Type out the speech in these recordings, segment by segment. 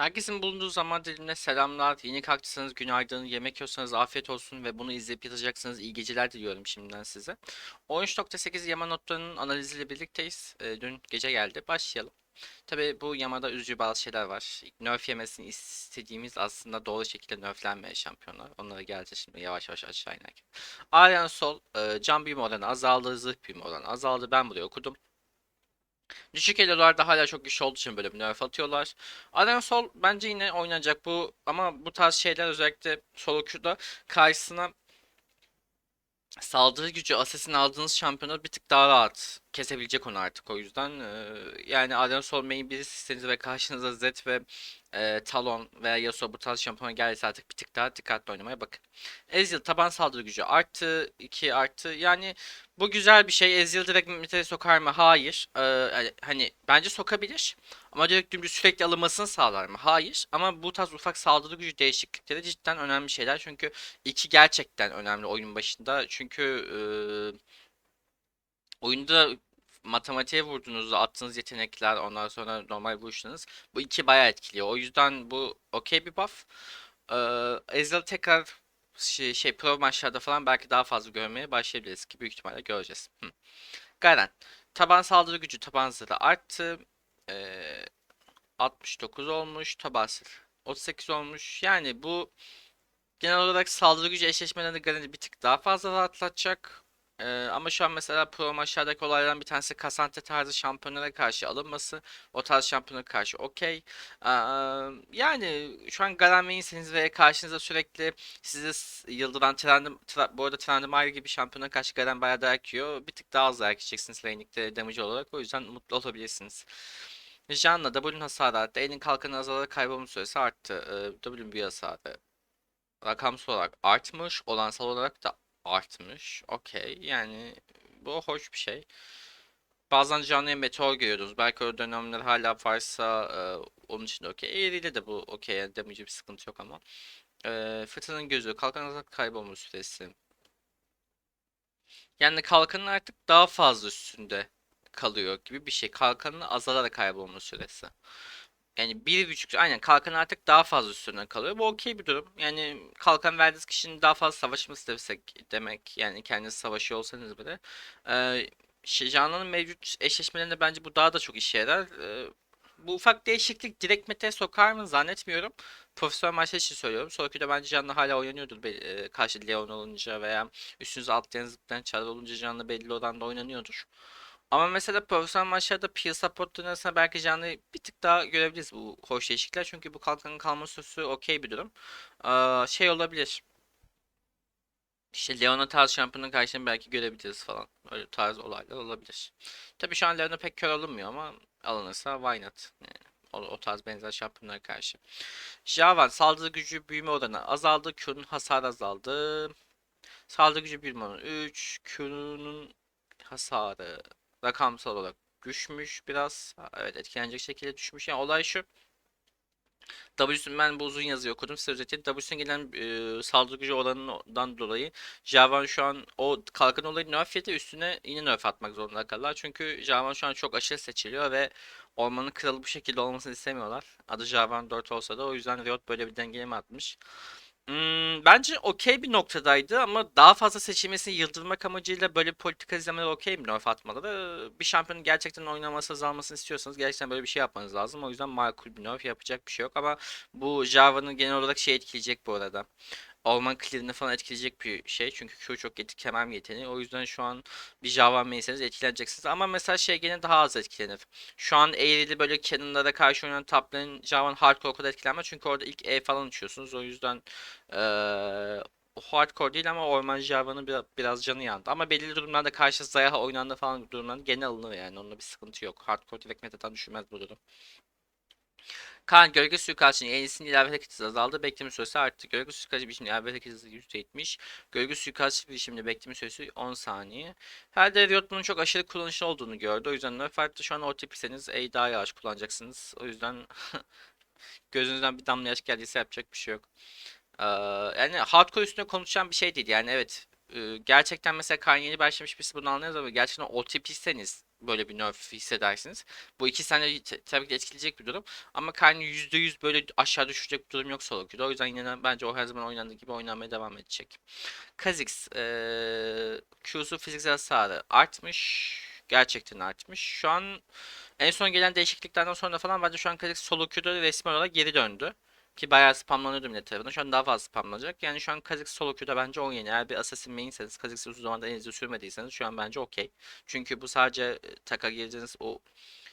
Herkesin bulunduğu zaman dilimine selamlar. Yeni kalktıysanız günaydın, yemek yiyorsanız afiyet olsun ve bunu izleyip yatacaksınız. İyi geceler diliyorum şimdiden size. 13.8 yama notlarının analiziyle birlikteyiz. Ee, dün gece geldi. Başlayalım. Tabi bu yamada üzücü bazı şeyler var. Nerf yemesini istediğimiz aslında doğru şekilde nerflenmeyen şampiyonlar. Onlara geleceğiz şimdi yavaş yavaş aşağı inerken. Aryan Sol, e, can büyüme oranı azaldı, zırh büyüme oranı azaldı. Ben buraya okudum. Düşük elolarda hala çok güçlü olduğu için böyle bir nerf atıyorlar. Arena Sol bence yine oynanacak bu ama bu tarz şeyler özellikle solo queue'da karşısına saldırı gücü asesin aldığınız şampiyonu bir tık daha rahat kesebilecek onu artık o yüzden e, yani Arena Sol main biri sisteniz ve karşınıza Zed ve e, Talon veya Yasuo bu tarz şampiyon gelirse artık bir tık daha dikkatli oynamaya bakın. Ezreal taban saldırı gücü artı 2 artı yani bu güzel bir şey. Ezreal direkt meta'ya sokar mı? Hayır. Ee, hani- bence sokabilir. Ama direkt dümdüz sürekli alınmasını sağlar mı? Hayır. Ama bu tarz ufak saldırı gücü değişiklikleri cidden önemli şeyler. Çünkü iki gerçekten önemli oyunun başında. Çünkü e, oyunda matematiğe vurduğunuzda attığınız yetenekler ondan sonra normal vuruşlarınız bu iki bayağı etkiliyor. O yüzden bu okey bir buff. Ee, Ezreal tekrar şey, şey pro maçlarda falan belki daha fazla görmeye başlayabiliriz ki büyük ihtimalle göreceğiz. Hı. Garen. Taban saldırı gücü taban zırhı arttı. Ee, 69 olmuş. Taban zırh 38 olmuş. Yani bu genel olarak saldırı gücü eşleşmelerini Garen'i bir tık daha fazla rahatlatacak. Ee, ama şu an mesela pro maçlardaki olaylardan bir tanesi Kasante tarzı şampiyonlara karşı alınması. O tarz şampiyonlara karşı okey. Ee, yani şu an Garen main'seniz ve karşınıza sürekli sizi yıldıran Trendem, tra, bu arada Trendemire gibi şampiyona karşı Garen bayağı dayak yiyor. Bir tık daha az dayak yiyeceksiniz lane'likte damage olarak. O yüzden mutlu olabilirsiniz. Janna W'nin hasarı arttı. Elin kalkanı azalarak kaybolma süresi arttı. Ee, W'nin bir hasarı rakamsal olarak artmış. Olansal olarak da artmış. Okey. Yani bu hoş bir şey. Bazen canlıya meteor görüyoruz. Belki o dönemler hala varsa e, onun için de okey. Eğriyle de bu okey. Yani demeyeceğim bir sıkıntı yok ama. E, fırtınanın gözü. Kalkan azalarak kaybolma süresi. Yani kalkanın artık daha fazla üstünde kalıyor gibi bir şey. Kalkanın azalarak kaybolma süresi. Yani bir buçuk aynen kalkan artık daha fazla üstüne kalıyor. Bu okey bir durum. Yani kalkan verdiğiniz kişinin daha fazla savaşması demek, demek yani kendiniz savaşıyor olsanız bile. Ee, Canlı'nın mevcut eşleşmelerinde bence bu daha da çok işe yarar. Ee, bu ufak değişiklik direkt meta'ya sokar mı zannetmiyorum. Profesyonel maçlar için söylüyorum. Sonraki de bence Canlı hala oynanıyordur. E, karşı Leon olunca veya üstünüze atlayan zıplayan çarlar olunca Canlı belli oranda oynanıyordur. Ama mesela profesyonel maçlarda peer support arasında belki canlı bir tık daha görebiliriz bu hoş değişiklikler. Çünkü bu kalkanın kalma süresi okey bir durum. Aa, şey olabilir. İşte Leona tarz şampiyonun karşısında belki görebiliriz falan. Öyle tarz olaylar olabilir. Tabii şu an Leona pek kör alınmıyor ama alınırsa why not? Yani o, o tarz benzer şampiyonlara karşı. Javan saldırı gücü büyüme oranı azaldı. Q'nun hasar azaldı. Saldırı gücü büyüme oranı 3. Q'nun hasarı rakamsal olarak düşmüş biraz. Evet etkilenecek şekilde düşmüş. Yani olay şu. W'sun ben bu uzun yazıyı okudum size özetleyeyim. W'sun gelen e, saldırı gücü oranından dolayı Javan şu an o kalkan olayı nerf yedi üstüne yine nerf atmak zorunda kalırlar. Çünkü Javan şu an çok aşırı seçiliyor ve ormanın kralı bu şekilde olmasını istemiyorlar. Adı Javan 4 olsa da o yüzden Riot böyle bir dengeleme atmış. Hmm, bence okey bir noktadaydı ama daha fazla seçilmesini yıldırmak amacıyla böyle bir politika izlemeleri okey mi nerf atmaları? Bir şampiyonun gerçekten oynaması azalmasını istiyorsanız gerçekten böyle bir şey yapmanız lazım. O yüzden makul bir nerf yapacak bir şey yok ama bu Java'nın genel olarak şey etkileyecek bu arada. Orman clear'ını falan etkileyecek bir şey. Çünkü Q çok etkilemem yeteneği. O yüzden şu an bir Java main'seniz etkileneceksiniz. Ama mesela şey gene daha az etkilenir. Şu an eğrili böyle Cannon'lara karşı oynayan top lane Java'nın hardcore kadar etkilenmez. Çünkü orada ilk E falan uçuyorsunuz. O yüzden eee hardcore değil ama Orman Java'nın biraz, biraz canı yandı. Ama belirli durumlarda karşı Zaya oynandı falan durumlarda gene alınır yani. Onunla bir sıkıntı yok. Hardcore direkt metadan düşürmez bu durum. Kaan gölge suikastçının eğrisinin ilave hareket hızı azaldı. Bekleme süresi arttı. Gölge suikastçı biçiminde ilave hareket hızı %70. Gölge suikastçı biçiminde bekleme süresi 10 saniye. Her de Riot bunun çok aşırı kullanışlı olduğunu gördü. O yüzden arttı. Şu an OTP'seniz E'yi daha yavaş kullanacaksınız. O yüzden gözünüzden bir damla yaş geldiyse yapacak bir şey yok. Ee, yani hardcore üstüne konuşan bir şey değil. Yani evet gerçekten mesela kan yeni başlamış birisi bunu anlayamaz ama gerçekten OTP'seniz böyle bir nerf hissedersiniz. Bu iki sene tabii ki etkileyecek bir durum. Ama kan %100 böyle aşağı düşecek bir durum yok solo queue'da. O yüzden yine bence o her zaman oynandığı gibi oynanmaya devam edecek. Kha'Zix eee Q'su fiziksel hasarı artmış. Gerçekten artmış. Şu an en son gelen değişikliklerden sonra falan bence şu an Kha'Zix solo queue'da resmi olarak geri döndü. Ki bayağı spamlanıyordu millet tarafından. Şu an daha fazla spamlanacak. Yani şu an Kha'Zix solo queue'da bence oyun. Eğer bir Assassin main'seniz, Kha'Zix'i uzun zamandır elinizde sürmediyseniz şu an bence okey. Çünkü bu sadece e, taka girdiğiniz o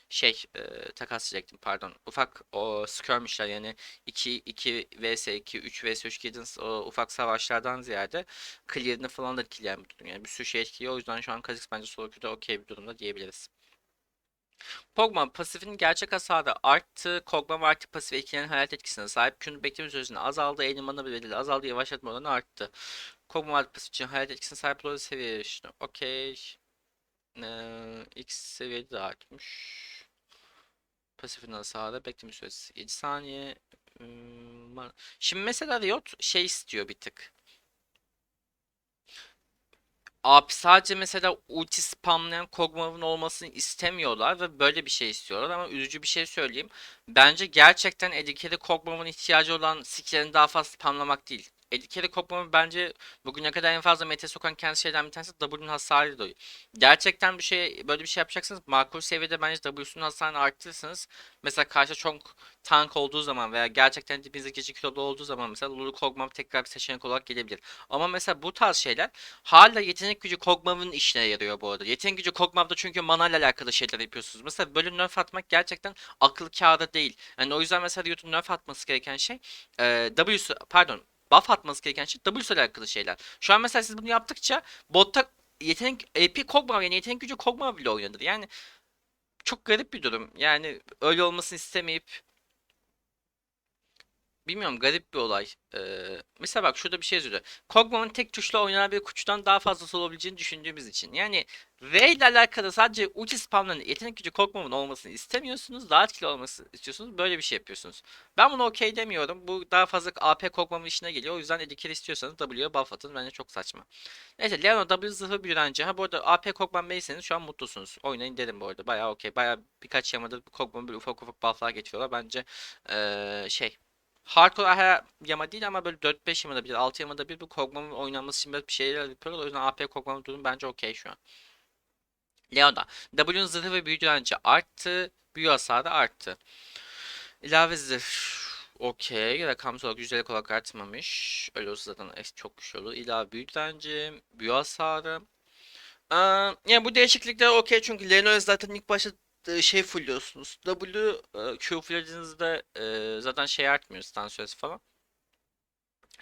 şey e, takas diyecektim pardon. Ufak o skirmishler yani 2 2 vs 2 3 vs 3 girdiğiniz o ufak savaşlardan ziyade clear'ını falan da etkileyen bir durum. Yani bir sürü şey etkiliyor. O yüzden şu an Kha'Zix bence solo queue'da okey bir durumda diyebiliriz. Kog'Maw pasifinin gerçek hasarı arttı. Kog'Maw artı pasif etkilerin hayat etkisine sahip. Q'nun bekleme süresinde azaldı. Eğilim mana bedeli azaldı. Yavaşlatma oranı arttı. Kog'Maw artı pasif için hayat etkisine sahip olduğu seviye erişti. Okey. Ee, X seviyede de artmış. Pasifin hasarı bekleme süresi 7 saniye. Hmm, Şimdi mesela Riot şey istiyor bir tık. Abi sadece mesela ulti spamlayan Kog'Maw'ın olmasını istemiyorlar ve böyle bir şey istiyorlar ama üzücü bir şey söyleyeyim. Bence gerçekten Edikeri Kog'Maw'ın ihtiyacı olan skill'lerini daha fazla spamlamak değil. Edikeri Kog'Maw'ın bence bugüne kadar en fazla meta sokan kendi şeylerden bir tanesi W'nun hasarıydı. Gerçekten bir şey böyle bir şey yapacaksanız makul seviyede bence W'sunun hasarını arttırırsanız mesela karşı çok tank olduğu zaman veya gerçekten dibinizde gece kilolu olduğu zaman mesela Lulu Kog'Maw tekrar bir seçenek olarak gelebilir. Ama mesela bu tarz şeyler Hala yetenek gücü Kog'Maw'ın işine yarıyor bu arada. Yetenek gücü Kog'Maw'da çünkü mana ile alakalı şeyler yapıyorsunuz. Mesela böyle nerf atmak gerçekten akıl kârı değil. Yani o yüzden mesela Riot'un nerf atması gereken şey e, W'su pardon buff atması gereken şey W'su ile alakalı şeyler. Şu an mesela siz bunu yaptıkça botta yetenek AP Kog'Maw yani yetenek gücü Kog'Maw bile oynadır. Yani çok garip bir durum. Yani öyle olmasını istemeyip Bilmiyorum garip bir olay. Ee, mesela bak şurada bir şey yazıyor. Kog'Maw'ın tek tuşla oynanan bir kutudan daha fazlası olabileceğini düşündüğümüz için. Yani V ile alakalı sadece ulti spamlarının yetenek gücü Kog'Maw'ın olmasını istemiyorsunuz. Daha etkili olmasını istiyorsunuz. Böyle bir şey yapıyorsunuz. Ben bunu okey demiyorum. Bu daha fazla AP Kog'Maw'ın işine geliyor. O yüzden Edikir istiyorsanız W'ye buff atın. Bence çok saçma. Neyse Leona W zırhı bir önce. Ha bu arada AP Kog'Maw beyseniz şu an mutlusunuz. Oynayın derim bu arada. Bayağı okey. Bayağı birkaç yamadır Kog'Maw'a böyle ufak ufak bufflar getiriyorlar. Bence ee, şey Hardcore her yama değil ama böyle 4-5 yamada bir, 6 yamada bir bu Kog'Maw'ın oynanması için bir şeyler yapıyorlar. O yüzden AP Kog'Maw'ın durum bence okey şu an. Leona. W'nun zırhı ve büyü direnci arttı. Büyü hasarı arttı. İlave zırh. Okey. Rakamsal olarak yüzdelik olarak artmamış. Öyle olsa zaten çok güçlü olur. İlave büyü direnci. Büyü hasarı. Ee, yani bu değişiklikler okey çünkü Leona'ya zaten ilk başta şey fullliyorsunuz. W e, Q fullediğinizde e, zaten şey artmıyor stun süresi falan.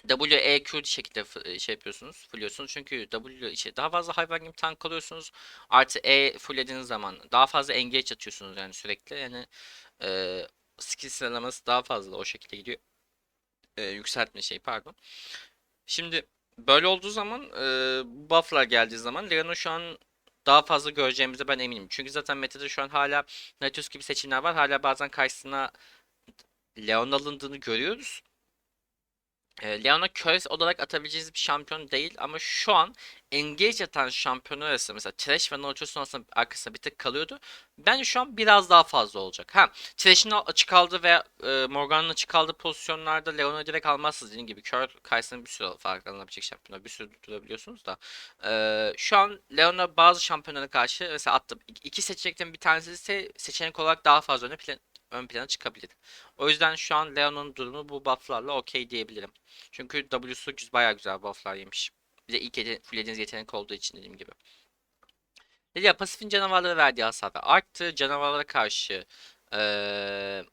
W, E, Q şekilde e, şey yapıyorsunuz, fulluyorsunuz. Çünkü W işte daha fazla hayvan gibi tank alıyorsunuz. Artı E fulllediğiniz zaman daha fazla engage atıyorsunuz yani sürekli. Yani e, skill sıralaması daha fazla o şekilde gidiyor. E, yükseltme şey pardon. Şimdi böyle olduğu zaman e, bu bufflar geldiği zaman Leon'u şu an daha fazla göreceğimize ben eminim. Çünkü zaten metada şu an hala Nautilus gibi seçimler var. Hala bazen karşısına Leon alındığını görüyoruz. E, Leon'a curse olarak atabileceğiniz bir şampiyon değil ama şu an engage atan şampiyonlar arasında mesela Thresh ve Nautilus'un arasında, arkasında bir tık kalıyordu. Bence şu an biraz daha fazla olacak. Ha, Thresh'in açık kaldığı veya e, Morgan'ın açık kaldığı pozisyonlarda Leon'u direkt almazsınız dediğim gibi. Kör karşısında bir sürü farklanabilecek şampiyonlar bir sürü tutturabiliyorsunuz da. E, şu an Leon'a bazı şampiyonlara karşı mesela attım. iki seçenekten bir tanesi ise seçenek olarak daha fazla öne plan, ön plana çıkabilir. O yüzden şu an Leon'un durumu bu bufflarla okey diyebilirim. Çünkü W'su bayağı güzel bufflar yemiş. Bir de ilk yete fullediğiniz yetenek olduğu için dediğim gibi. Lilia pasifin canavarlara verdiği hasar arttı. Canavarlara karşı eee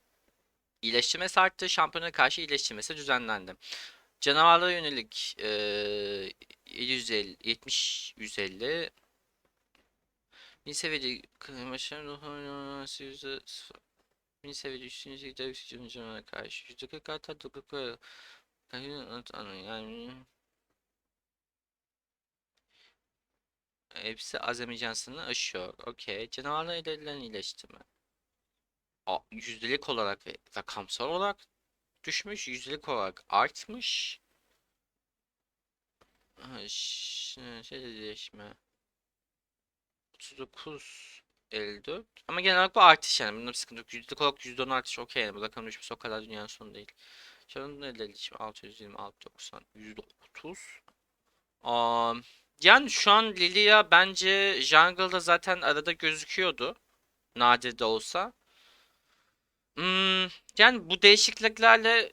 iyileştirmesi arttı. Şampiyonlara karşı iyileştirmesi düzenlendi. Canavarlara yönelik eee 750, 70 150 bir seviyede kıymaşın ruhunu yüzde bir seviyede üstünüze gider üstünüze canavarlara karşı yüzde 40 artar 40 yani hepsi azami cansını aşıyor. Okey. Canavarla edilen iyileştirme. A, yüzdelik olarak ve rakamsal olarak düşmüş. Yüzdelik olarak artmış. Ha, şey de değişme. 39 54. Ama genel olarak bu artış yani. Bunda bir sıkıntı yok. Yüzde olarak %10 artış okey yani. Bu rakamın düşmesi o kadar dünyanın sonu değil. Şu an ne dedi şimdi 626 90 %30. Um, yani şu an Lilia bence jungle'da zaten arada gözüküyordu. Nadir de olsa. Hmm, yani bu değişikliklerle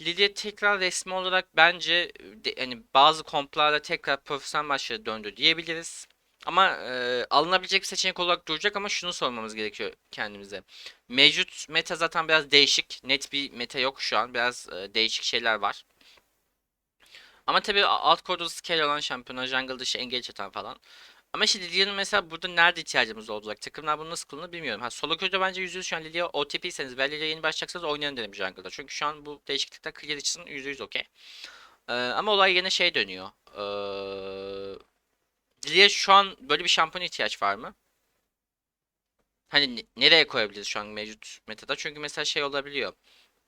Lilia tekrar resmi olarak bence de, hani bazı komplarla tekrar profesyonel maçlara döndü diyebiliriz. Ama e, alınabilecek bir seçenek olarak duracak ama şunu sormamız gerekiyor kendimize. Mevcut meta zaten biraz değişik. Net bir meta yok şu an. Biraz e, değişik şeyler var. Ama tabii alt koridorda scale olan şampiyonlar, jungle dışı engage atan falan. Ama işte Lilia'nın mesela burada nerede ihtiyacımız olacak? Takımlar bunu nasıl kullanır bilmiyorum. Ha, solo queue'da bence %100 şu an Lilia OTP'seniz veya Lilia yeni başlayacaksanız oynayın derim jungle'da. Çünkü şu an bu değişiklikler clear için %100 okey. Ee, ama olay yine şey dönüyor. Ee, Lilia şu an böyle bir şampiyona ihtiyaç var mı? Hani ne- nereye koyabiliriz şu an mevcut metada? Çünkü mesela şey olabiliyor.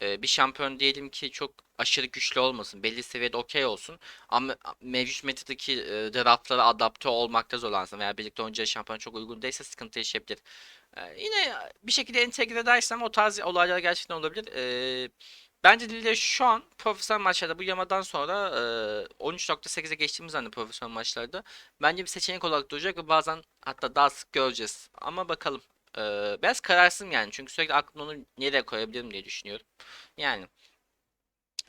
Ee, bir şampiyon diyelim ki çok aşırı güçlü olmasın. Belli seviyede okey olsun. Ama mevcut metadaki e, draftlara adapte olmakta zorlansın. Veya birlikte oynayacağı şampiyon çok uygun değilse sıkıntı yaşayabilir. Ee, yine bir şekilde entegre edersem o tarz olaylar gerçekten olabilir. Ee, bence Lille şu an profesyonel maçlarda bu yamadan sonra e, 13.8'e geçtiğimiz anda profesyonel maçlarda bence bir seçenek olarak duracak ve bazen hatta daha sık göreceğiz. Ama bakalım. Biraz kararsızım yani çünkü sürekli aklımda onu nereye koyabilirim diye düşünüyorum. Yani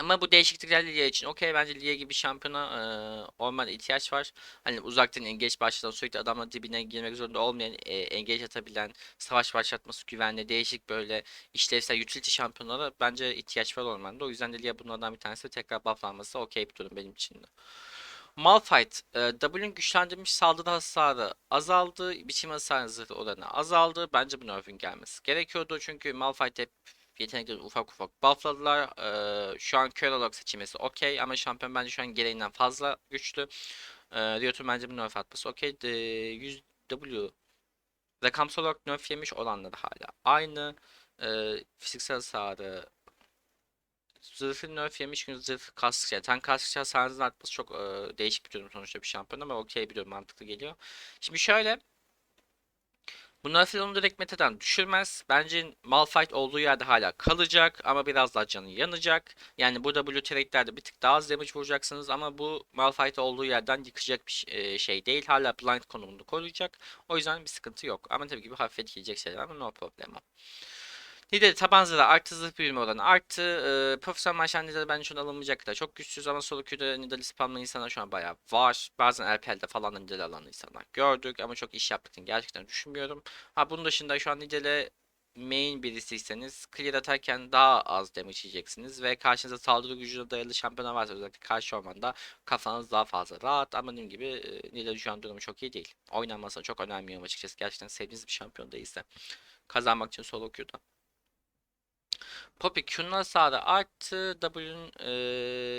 ama bu değişiklikler Lilia için okey bence Lilia gibi şampiyona e, olmana ihtiyaç var. Hani uzaktan engage başlatan sürekli adamla dibine girmek zorunda olmayan e, engage atabilen savaş başlatması güvenli değişik böyle işlevsel utility şampiyonlara bence ihtiyaç var ormanda. O yüzden de Lilia bunlardan bir tanesi tekrar bufflanması okey bir durum benim için de. Malphite, e, W'nin güçlendirilmiş saldırı hasarı azaldı, biçim hasarı zırh oranı azaldı. Bence bu nerf'ün gelmesi gerekiyordu çünkü Malphite hep yetenekleri ufak ufak buffladılar. E, şu an kör olarak seçilmesi okey ama şampiyon bence şu an gereğinden fazla güçlü. E, Riot'un bence bu nerf atması okey. E, 100 W rakamsal olarak nerf yemiş olanları hala aynı. E, fiziksel hasarı Zırhın nerf yemiş gün zırh kastıkça yani tank kastıkça hasarınızın artması çok e, değişik bir durum sonuçta bir şampiyon ama okey bir durum mantıklı geliyor. Şimdi şöyle bu nerf onu direkt metadan düşürmez. Bence Malphite olduğu yerde hala kalacak ama biraz daha canı yanacak. Yani burada Blue Trade'lerde bir tık daha az damage vuracaksınız ama bu Malphite olduğu yerden yıkacak bir e, şey değil. Hala blind konumunu koruyacak. O yüzden bir sıkıntı yok. Ama tabii ki bu hafif etkileyecek şeyler ama no problem. Nidale taban zırhı artı zırh büyüme oranı arttı. Ee, profesyonel maçlar Nidale bence şu an alınmayacak kadar çok güçsüz ama solo queue'da Nidale spamlayan insanlar şu an bayağı var. Bazen LPL'de falan da alan insanlar gördük ama çok iş yaptığını gerçekten düşünmüyorum. Ha bunun dışında şu an Nidale main birisiyseniz clear atarken daha az damage yiyeceksiniz ve karşınızda saldırı gücüne dayalı şampiyonlar varsa özellikle karşı ormanda kafanız daha fazla rahat ama dediğim gibi e, şu an durumu çok iyi değil. Oynanmasına çok önermiyorum açıkçası gerçekten sevdiğiniz bir şampiyon değilse kazanmak için solo queue'da. Poppy Q'nun hasarı arttı. W'nin e,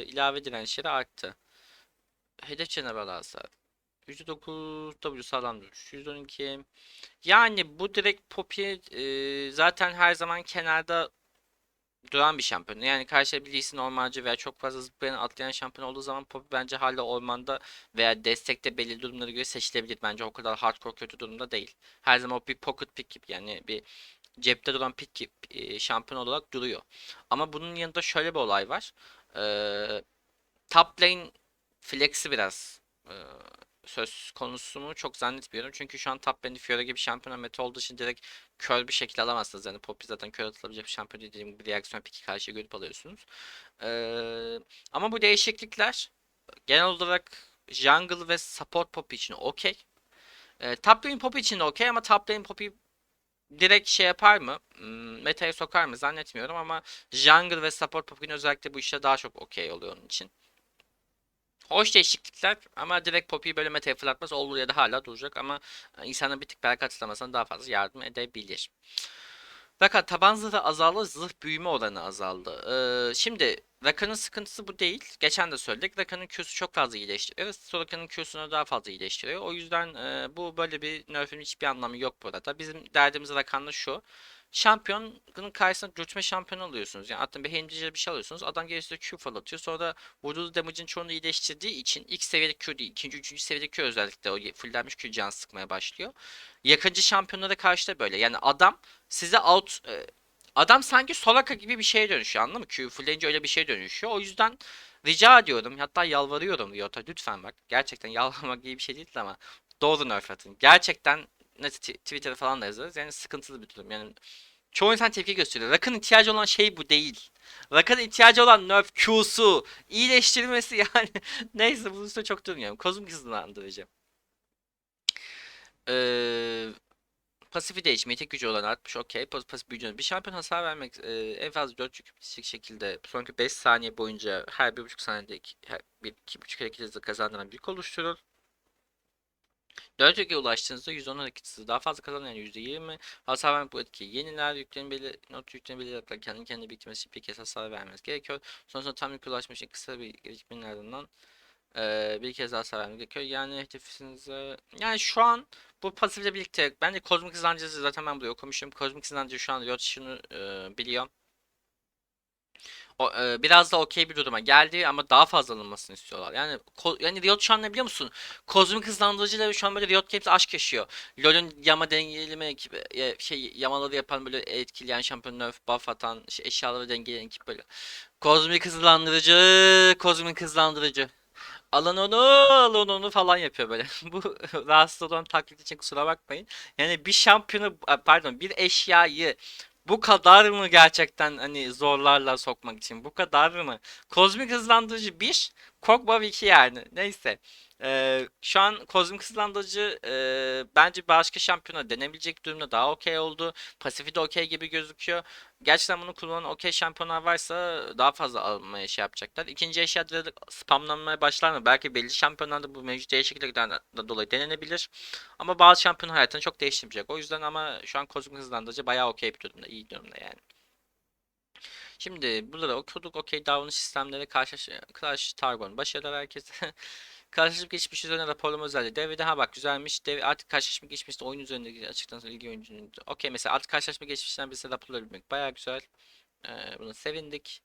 ilave dirençleri arttı. Hedef canavar hasar. %9 W sağlam duruş. %12. Yani bu direkt Poppy e, zaten her zaman kenarda duran bir şampiyon. Yani karşıya bir Lee Sin ormancı veya çok fazla zıplayan atlayan şampiyon olduğu zaman Poppy bence hala ormanda veya destekte belirli durumlara göre seçilebilir. Bence o kadar hardcore kötü durumda değil. Her zaman o bir pocket pick gibi yani bir cepte duran gibi, e, şampiyon olarak duruyor. Ama bunun yanında şöyle bir olay var. Ee, top lane flex'i biraz e, söz konusu mu çok zannetmiyorum. Çünkü şu an top lane'de Fiora gibi şampiyon meta olduğu için direkt kör bir şekilde alamazsınız. Yani Poppy zaten kör atılabilecek bir şampiyon dediğim gibi reaksiyon piki karşıya görüp alıyorsunuz. Ee, ama bu değişiklikler genel olarak jungle ve support Poppy için okey. Ee, top lane Poppy için de okey ama top lane Poppy direkt şey yapar mı? Hmm, Meta'ya sokar mı? Zannetmiyorum ama jungle ve support Poppy'nin özellikle bu işte daha çok okey oluyor onun için. Hoş değişiklikler ama direkt Poppy'yi böyle meta'ya fırlatmaz olduğu da hala duracak ama insanın bir tık belki hatırlamasına daha fazla yardım edebilir. Raka taban zırhı azaldı, zırh büyüme oranı azaldı. Ee, şimdi Raka'nın sıkıntısı bu değil. Geçen de söyledik. Raka'nın Q'su çok fazla iyileştiriyor. Soraka'nın Q'sunu daha fazla iyileştiriyor. O yüzden e, bu böyle bir nerf'ün hiçbir anlamı yok burada. Bizim derdimiz Rakan'la şu. Şampiyonun karşısına dürtme şampiyon alıyorsunuz. Yani attığın bir HMD'ce bir şey alıyorsunuz. Adam gerisi Q fırlatıyor. Sonra da vurduğu damage'in çoğunu iyileştirdiği için ilk seviyede Q değil. ikinci, üçüncü seviyede Q özellikle o fullenmiş Q can sıkmaya başlıyor. Yakıncı şampiyonlara karşı da böyle. Yani adam size out e, adam sanki Soraka gibi bir şeye dönüşüyor anladın mı? Q fullenince öyle bir şeye dönüşüyor. O yüzden rica ediyorum hatta yalvarıyorum Riot'a lütfen bak. Gerçekten yalvarmak gibi bir şey değil ama doğru nerf atın. Gerçekten Twitter'da falan da yazarız. Yani sıkıntılı bir durum. Yani çoğu insan tepki gösteriyor. Rak'ın ihtiyacı olan şey bu değil. Rak'ın ihtiyacı olan nerf Q'su, iyileştirmesi yani. Neyse bunun üstüne çok durmuyorum. Kozmik hızlandırıcı. Ee, pasifi değişimi, tek gücü olan artmış. Okey. Pas pasif büyücü. Bir şampiyon hasar vermek e, en fazla 4 yük şekilde sonraki 5 saniye boyunca her 1.5 saniyede iki, her 2.5 hareket hızı kazandıran bir oluşturur. 4 yüke ulaştığınızda 110 hareket hızı daha fazla kazanan yani %20 hasar vermek bu etkiyi yeniler. Yüklerin belli, not yüklerin belirlerek kendi kendine biriktirmesi bir kez hasar vermeniz gerekiyor. Sonrasında tam yük ulaşmış kısa bir gecikmenin ardından ee, bir kez daha vermek gerekiyor. Yani hedefinize yani şu an bu pasifle birlikte ben de kozmik hızlandırıcı zaten ben buraya okumuşum. Kozmik hızlandırıcı şu an şunu e, biliyor. O, e, biraz da okey bir duruma geldi ama daha fazla alınmasını istiyorlar. Yani ko- yani Riot şu an ne biliyor musun? Kozmik hızlandırıcıyla şu an böyle Riot Games aşk yaşıyor. LoL'ün yama dengeleme gibi e, şey yamaları yapan böyle etkileyen şampiyon nerf buff atan şey, eşyaları dengeleyen ekip böyle. Kozmik hızlandırıcı, kozmik hızlandırıcı. Alın onu, alın onu falan yapıyor böyle. Bu rahatsız olan taklit için kusura bakmayın. Yani bir şampiyonu, pardon bir eşyayı bu kadar mı gerçekten hani zorlarla sokmak için? Bu kadar mı? Kozmik hızlandırıcı 1, Kog'Maw 2 yani. Neyse. Ee, şu an kozmik hızlandırıcı e, bence başka şampiyona denebilecek durumda daha okey oldu. Pasifi de okey gibi gözüküyor. Gerçekten bunu kullanan okey şampiyonlar varsa daha fazla almaya şey yapacaklar. İkinci eşya spamlanmaya başlar mı? Belki belli şampiyonlarda bu mevcut değişikliklerden de dolayı denenebilir. Ama bazı şampiyon hayatını çok değiştirmeyecek. O yüzden ama şu an kozmik hızlandırıcı bayağı okey bir durumda. iyi durumda yani. Şimdi burada da okuduk okey davranış sistemleri karşı Clash Targon başarılar herkese. Karşılaşıp geçmiş üzerine raporlama özelliği. Devrede ha bak güzelmiş. Dev, artık karşılaşma geçmişte oyun üzerindeki açıktan sonra ilgi oyuncunun. Okey mesela artık karşılaşma geçmişten bize raporlayabilmek baya güzel. Ee, buna sevindik.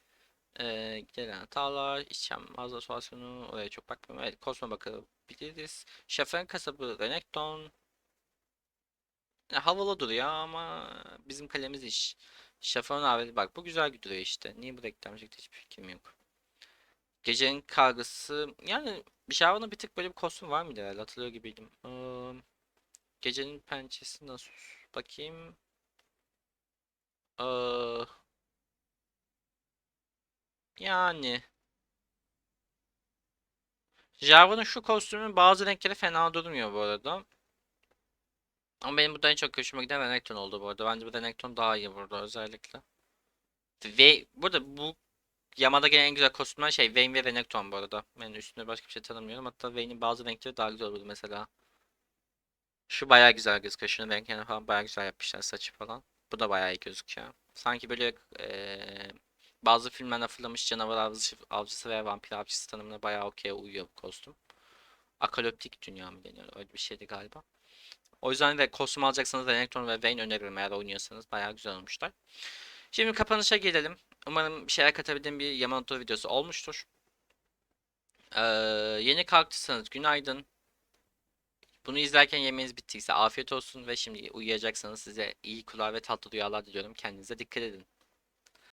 Ee, gelen hatalar, işlem mağaza situasyonu oraya çok bakmıyorum. Evet, Kosma bakabiliriz. Şoförün kasabı Renekton. Havalı duruyor ama bizim kalemiz iş. Şoförün abi bak bu güzel duruyor işte. Niye bu reklam çıktı hiçbir fikrim yok. Gecenin kargısı yani Java'nın bir tık böyle bir kostüm var mıydı herhalde hatırlıyor gibiydim. Ee, gecenin pençesi nasıl bakayım. Ee, yani Java'nın şu kostümün bazı renkleri fena durmuyor bu arada. Ama benim burada en çok hoşuma giden Renekton oldu bu arada. Bence bu Renekton daha iyi burada özellikle. Ve burada bu Yamada gelen en güzel kostümler şey Vayne ve Renekton bu arada. Ben üstünde başka bir şey tanımıyorum. Hatta Vayne'in bazı renkleri daha güzel olurdu mesela. Şu bayağı güzel gözüküyor. Şunun renklerini falan bayağı güzel yapmışlar saçı falan. Bu da bayağı iyi gözüküyor. Sanki böyle ee, bazı filmlerde fırlamış canavar avcısı, avcısı veya vampir avcısı tanımına bayağı okey uyuyor bu kostüm. Akaloptik dünya mı deniyor? Öyle bir şeydi galiba. O yüzden de kostüm alacaksanız Renekton ve Vayne öneririm eğer oynuyorsanız. Bayağı güzel olmuşlar. Şimdi kapanışa gelelim. Umarım bir şeyler katabildiğim bir Yamato videosu olmuştur. Ee, yeni kalktıysanız günaydın. Bunu izlerken yemeğiniz bittiyse afiyet olsun ve şimdi uyuyacaksanız size iyi kulağı ve tatlı rüyalar diliyorum. Kendinize dikkat edin.